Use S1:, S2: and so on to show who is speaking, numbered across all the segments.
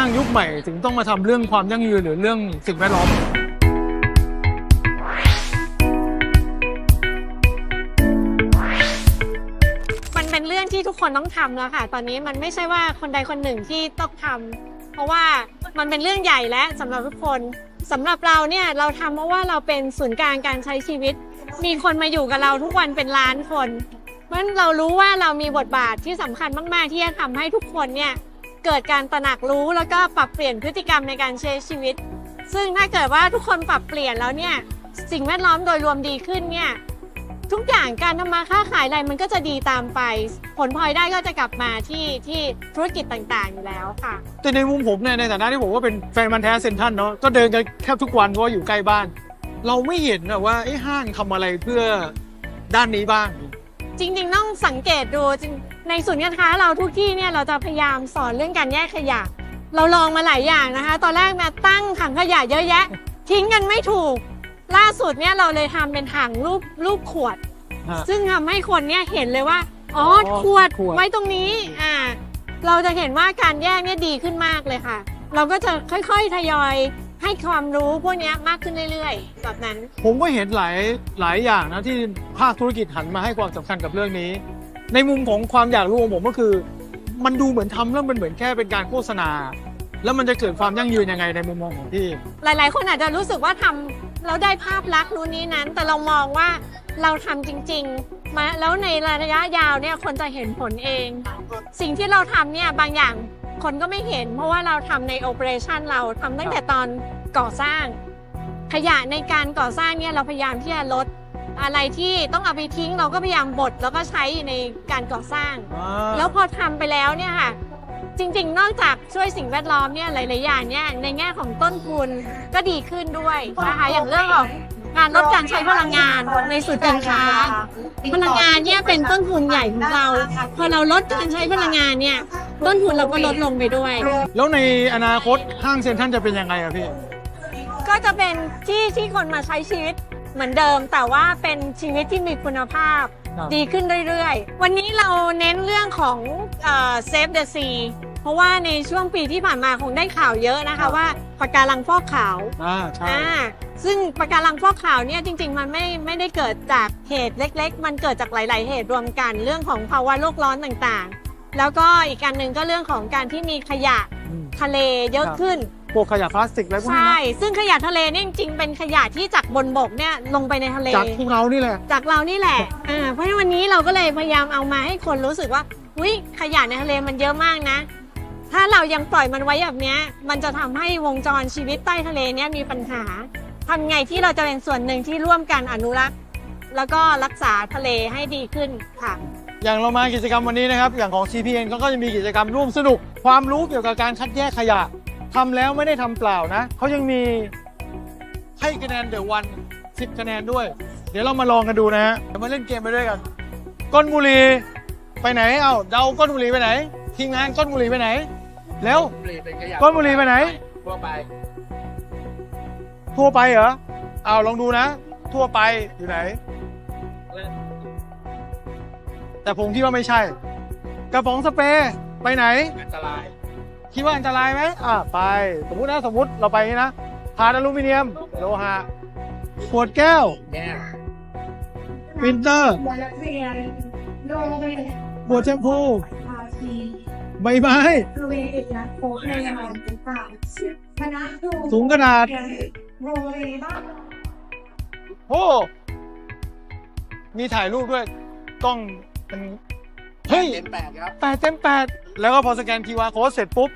S1: างยุคใหม่ ถึงต้องมาทำเรื่องความยั่งยืนหรือเรื่องสิ่งแวดล้อม
S2: มันเป็นเรื่องที่ทุกคนต้องทำแล้วค่ะ ตอนนี้มันไม่ใช่ว่าคนใดคนหนึ่งที่ต้องทำเพราะว่ามันเป็นเรื่องใหญ่และสำหรับทุกคนสำหรับเราเนี่ยเราทำเพราะว่าเราเป็นศูนย์กลางการใช้ชีวิต มีคนมาอยู่กับเราทุกวันเป็นล้านคนเพราะฉะนั้นเรารู้ว่าเรามีบทบาทที่สำคัญมาก ๆ ที่จะทำให้ทุกคนเนี่ย เกิดการตระหนักรู้แล้วก็ปรับเปลี่ยนพฤติกรรมในการใช้ชีวิต ซึ่งถ้าเกิดว่าทุกคนปรับเปลี่ยนแล้วเนี่ยสิ่งแวดล้อมโดยรวมดีขึ้นเนี่ยทุกอย่างการทำมาค้าขายอะไรมันก็จะดีตามไป ผลพลอยได้ก็จะกลับมาที่ที่ธุรกิจต่างๆอยู่แล้วค่ะ
S1: แต่ในมุมผมเนี่ยในฐานะที่ผมก็เป็นแฟนมันธุ์แท้เซนทรันเนาะก็เดินกันแทบทุกวันเพราะว่าอยู่ใกล้บ้าน เราไม่เห็นนะว่าไอ้ห้างทำอะไรเพื่อด้านนี้บ้าง
S2: จริงๆต้องสังเกตดูจริง ในศูนย์การค้าเราทุกที่เนี่ยเราจะพยายามสอนเรื่องการแยกขยะ เราลองมาหลายอย่างนะคะ ตอนแรกมาตั้งถังขยะเยอะแยะ ทิ้งกันไม่ถูก ล่าสุดเนี่ยเราเลยทำเป็นถังรูปรูปขวด
S1: ฮะ
S2: ซึ่งทำให้คนเนี่ยเห็นเลยว่าอ๋อ
S1: อ๋อ
S2: ขวด
S1: ขวด
S2: ไว้ตรงนี้อ่าเราจะเห็นว่าการแยกเนี่ยดีขึ้นมากเลยค่ะ เราก็จะค่อยๆทยอยให้ความรู้พวกเนี้ยมากขึ้นเรื่อยๆ แบบนั้น
S1: ผมก็เห็นหลายหลายอย่างนะที่ภาคธุรกิจหันมาให้ความสำคัญกับเรื่องนี้ ในมุมของความอยากรู้ของผมก็คือ มันดูเหมือนทำแล้วมันเหมือนแค่เป็นการโฆษณา แล้วมันจะเกิดความยั่งยืนยังไงในมุมมองของพี่
S2: หลายๆ คนอาจจะรู้สึกว่าทำแล้วได้ภาพลักษณ์นู้นนี้นั้น แต่เรามองว่าเราทำจริงๆมาแล้วในระยะยาวเนี่ยคนจะเห็นผลเอง สิ่งที่เราทำเนี่ยบางอย่างคนก็ไม่เห็น เพราะว่าเราทำในโอเปอเรชันเราทำตั้งแต่ตอนก่อสร้าง ขยะในการก่อสร้างเนี่ยเราพยายามที่จะลด อะไรที่ต้องเอาไปทิ้งเราก็พยายามบดแล้วก็ใช้ในการก่อสร้าง แล้วพอทำไปแล้วเนี่ยค่ะ จริง ๆ นอกจากช่วยสิ่งแวดล้อมเนี่ยหลายๆอย่างเนี่ยในแง่ของต้นทุนก็ดีขึ้นด้วยนะคะอย่างเรื่องของการลดการใช้พลังงานในสุดการค้าพลังงานเนี่ยเป็นต้นทุนใหญ่ของเรา พอเราลดการใช้พลังงานเนี่ยต้นทุนเราก็ลดลงไปด้วย
S1: แล้วในอนาคตห้างเซ็นทรัลจะเป็นยังไงอะพี่
S2: ก็จะเป็นที่ที่คนมาใช้ชีวิต เหมือนเดิมแต่ว่าเป็นชีวิตที่มีคุณภาพ
S1: ครับ
S2: ดีขึ้นเรื่อยๆ วันนี้เราเน้นเรื่องของเซฟเดอะซีเพราะว่าในช่วงปีที่ผ่านมาคงได้ข่าวเยอะนะ
S1: ครั
S2: คะ
S1: บ
S2: ว่าปะการังฟอกขาว
S1: อ่าใช่
S2: อ่าซึ่งปะการังฟอกขาวเนี่ยจริง ๆ มันไม่ไม่ได้เกิดจากเหตุเล็ก ๆ มันเกิดจากหลาย ๆ เหตุรวมกัน เรื่องของภาวะโลกร้อนต่างๆ แล้วก็อีกการหนึ่งก็เรื่องของการที่มีขยะ
S1: อืม
S2: ทะเลเยอะ
S1: ครับ
S2: ขึ้น
S1: พวกขยะพลาสติกอะไรพวกนี้
S2: ใช่
S1: นะ
S2: ซึ่งขยะทะเลเนี่ยจริงๆเป็นขยะที่จากบนบกเนี่ยลงไปในทะเล
S1: จากพวกเรานี่แหละ
S2: จากเรานี่แหละอ่าเพราะฉะนั้นวันนี้เราก็เลยพยายามเอามาให้คนรู้สึกว่าอุ้ยขยะในทะเลมันเยอะมากนะ ถ้าเรายังปล่อยมันไว้แบบเนี้ย มันจะทำให้วงจรชีวิตใต้ทะเลเนี่ยมีปัญหาทำไงที่เราจะเป็นส่วนหนึ่งที่ร่วมกันอนุรักษ์ แล้วก็รักษาทะเลให้ดีขึ้นค่ะ
S1: อย่างเรามากิจกรรมวันนี้นะครับ อย่างของ CPN เขาก็จะมีกิจกรรมร่วมสนุก ความรู้เกี่ยวกับการคัดแยกขยะ ทำแล้วไม่ได้ทำเปล่านะเขายังมีให้คะแนนเดอะวัน10คะแนนด้วย เดี๋ยวเรามาลองกันดูนะฮะเดี๋ยวมาเล่นเกมไปด้วยกันก้นบุหรีไปไหนเอ้าเดาก้นบุหรีไปไหน ทีมงานก้นบุหรีไปไหน แล้วก้นบุหรี่ไปไหน
S3: ทั่วไป
S1: ทั่วไปเหรอเอาลองดูนะ ทั่วไปอยู่ไหน แต่ผมคิดว่าไม่ใช่ กระป๋องสเปรย์ไปไหน
S3: อันตราย
S1: คิดว่าอันตรายไหมอ่าไปสมมุตินะสมมุติเราไปนี้นะถาดอลูมิเนียม โลหะขวดแก้ว
S3: แก้ว
S1: ฟิลเตอร์
S4: โดย
S1: ขวดแชมพู
S4: ภาคี
S1: ใบไม้
S4: บริเวณเอกลักษณ์โค้ดในงานต่างๆคณะครู
S1: งกระดาษ
S4: โรเรียนบ้าน
S1: โอ้มีถ่ายรูปด้วยกล้องมันเฮ้ย
S3: เต็มแปดครับ
S1: แปดเต็มแปด แล้วก็พอสแกน QR code เสร็จปุ๊บ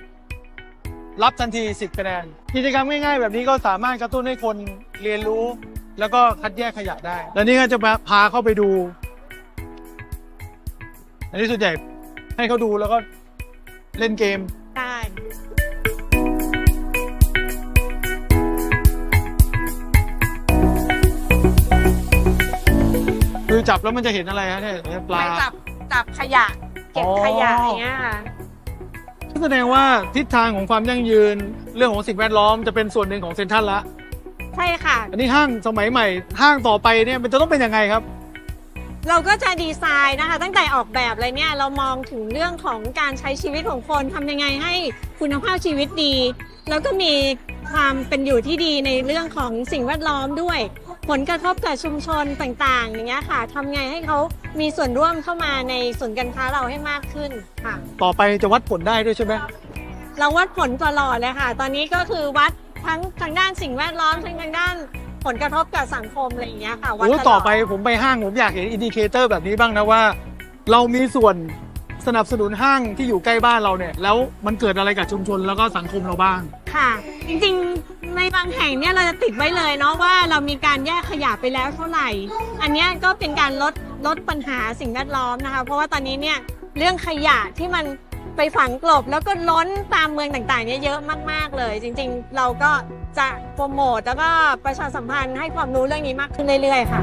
S1: รับทันที 10คะแนน กิจกรรมง่ายๆ แบบนี้ก็สามารถกระตุ้นให้คนเรียนรู้ แล้วก็คัดแยกขยะได้ แล้วนี่ก็จะมาพาเข้าไปดู อันนี้ส่วนใหญ่ให้เขาดูแล้วก็เล่นเกม
S2: ได้
S1: คือจับแล้วมันจะเห็นอะไรฮะเนี่ยปลา
S2: ไปจับจับขยะ เก็บ
S1: อ๋อ
S2: ขยะอย่างเงี้ยค่ะ
S1: แสดงว่าทิศทางของความยั่งยืนเรื่องของสิ่งแวดล้อมจะเป็นส่วนหนึ่งของเซ็นทรัลละ
S2: ใช่ค่ะ
S1: อันนี้ห้างสมัยใหม่ ห้างต่อไปเนี่ยมันจะต้องเป็นยังไงครับ
S2: เราก็จะดีไซน์นะคะ ตั้งแต่ออกแบบเลยเนี่ยเรามองถึงเรื่องของการใช้ชีวิตของคนทำยังไงให้คุณภาพชีวิตดี แล้วก็มีความเป็นอยู่ที่ดีในเรื่องของสิ่งแวดล้อมด้วย ผลกระทบกับชุมชนต่างๆ อย่างเงี้ยค่ะทำไงให้เขามีส่วนร่วมเข้ามาในศูนย์การค้าเราให้มากขึ้นค่ะ
S1: ต่อไปจะวัดผลได้ด้วยใช่ไหม
S2: เราวัดผลตลอดเลยค่ะ ตอนนี้ก็คือวัดทั้งทางด้านสิ่งแวดล้อมทั้งทางด้านผลกระทบกับสังคมอะไรอย่างเงี้ยค่ะวัด
S1: โอ้
S2: ตลอด
S1: ต่อไปผมไปห้างผมอยากเห็นอินดิเคเตอร์แบบนี้บ้างนะว่า เรามีส่วนสนับสนุนห้างที่อยู่ใกล้บ้านเราเนี่ย แล้วมันเกิดอะไรกับชุมชนแล้วก็สังคมเราบ้าง
S2: ค่ะ จริงๆ ในบางแห่งเนี่ยเราจะติดไว้เลยเนาะว่าเรามีการแยกขยะไปแล้วเท่าไหร่ อันเนี้ยก็เป็นการลดลดปัญหาสิ่งแวดล้อมนะคะ เพราะว่าตอนนี้เนี่ยเรื่องขยะที่มันไปฝังกลบแล้วก็ล้นตามเมืองต่างๆเนี่ยเยอะมาก ๆเลย จริงๆ เราก็จะโปรโมทแล้วก็ประชาสัมพันธ์ให้ความรู้เรื่องนี้มากขึ้นเรื่อยๆ ค่ะ